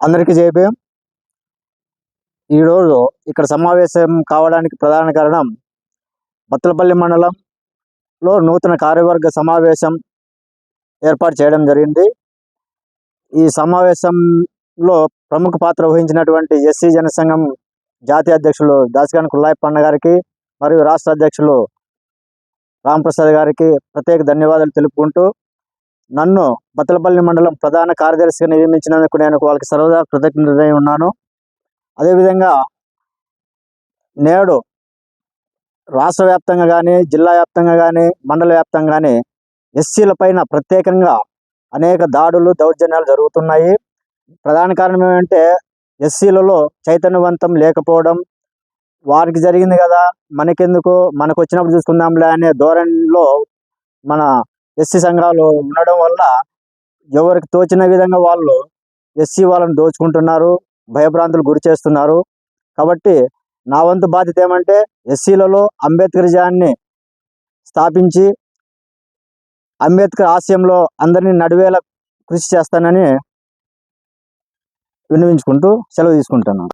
అందరికీ జయభయం ఈరోజు ఇక్కడ సమావేశం కావడానికి ప్రధాన కారణం బత్తలపల్లి మండలంలో నూతన కార్యవర్గ సమావేశం ఏర్పాటు చేయడం జరిగింది. ఈ సమావేశంలో ప్రముఖ పాత్ర వహించినటువంటి ఎస్సీ జనసంఘం జాతీయ అధ్యక్షులు దాసిగాని కుల్లాయప్పన్న గారికి మరియు రాష్ట్ర అధ్యక్షులు రాంప్రసాద్ గారికి ప్రత్యేక ధన్యవాదాలు తెలుపుకుంటూ నన్ను బతలపల్లి మండలం ప్రధాన కార్యదర్శిగా నియమించినందుకు నేను వాళ్ళకి సర్వదా కృతజ్ఞతై ఉన్నాను. అదేవిధంగా నేడు రాష్ట్ర వ్యాప్తంగా కానీ జిల్లా వ్యాప్తంగా కానీ మండల వ్యాప్తంగా కానీ ఎస్సీల పైన ప్రత్యేకంగా అనేక దాడులు దౌర్జన్యాలు జరుగుతున్నాయి. ప్రధాన కారణం ఏమంటే ఎస్సీలలో చైతన్యవంతం లేకపోవడం వారికి జరిగింది కదా మనకెందుకు మనకు వచ్చినప్పుడు చూసుకుందాంలే అనే ధోరణిలో మన ఎస్సీ సంఘాలు ఉండడం వల్ల ఎవరికి తోచిన విధంగా వాళ్ళు ఎస్సీ వాళ్ళని దోచుకుంటున్నారు భయభ్రాంతులు గురి చేస్తున్నారు. కాబట్టి నా వంతు బాధ్యత ఏమంటే ఎస్సీలలో అంబేద్కరిజాన్ని స్థాపించి అంబేద్కర్ ఆశయంలో అందరినీ నడివేలా కృషి చేస్తానని విన్నవించుకుంటూ సెలవు తీసుకుంటున్నాను.